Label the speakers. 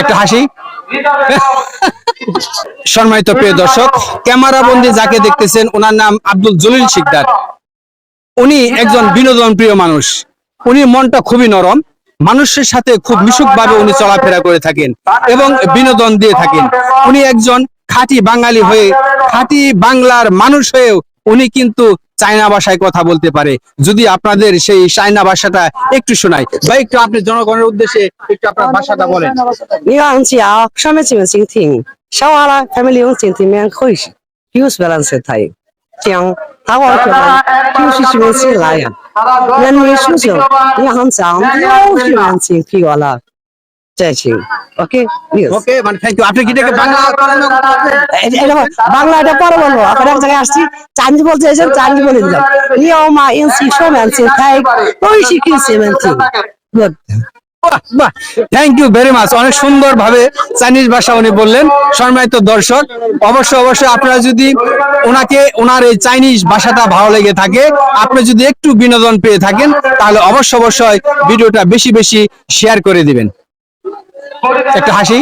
Speaker 1: একটা হাসি। সম্মানিত প্রিয় দর্শক ক্যামেরা বন্দি যাকে দেখতেছেন, ওনার নাম আব্দুল জলিল শিকদার। উনি একজন বিনোদন প্রিয় মানুষ। উনি মনটা খুবই নরম। মানুষের সাথে খুব মিশুক ভাবে উনি চলাফেরা করে থাকেন এবং বিনোদন দিয়ে থাকেন। উনি একজন খাঁটি বাঙালি হয়ে, খাঁটি বাংলার মানুষ হয়েও উনি কিন্তু চায়না ভাষায় কথা বলতে পারে। যদি আপনাদের সেই চায়না ভাষাটা একটু শোনাই বা একটু আপনি জনগণের উদ্দেশ্যে একটু আপনার ভাষাটা বলেন।
Speaker 2: 你好，chị ảo, sao mấy chị mình চাইছি। ওকে
Speaker 1: ওকে মানে থ্যাংক ইউ আপনি কি দেখে বাংলা
Speaker 2: বাংলা এটা আসছি বলতে এসে বলে দিলাম। নিও মা ইন ওই
Speaker 1: থ্যাংক ইউ ভেরি মাচ অনেক সুন্দর ভাবে চাইনিজ ভাষা উনি বললেন। সম্মানিত দর্শক অবশ্যই অবশ্যই আপনারা যদি ওনাকে ওনার এই চাইনিজ ভাষাটা ভালো লেগে থাকে আপনি যদি একটু বিনোদন পেয়ে থাকেন তাহলে অবশ্য অবশ্যই ভিডিওটা বেশি বেশি শেয়ার করে দিবেন। একটা হাসি।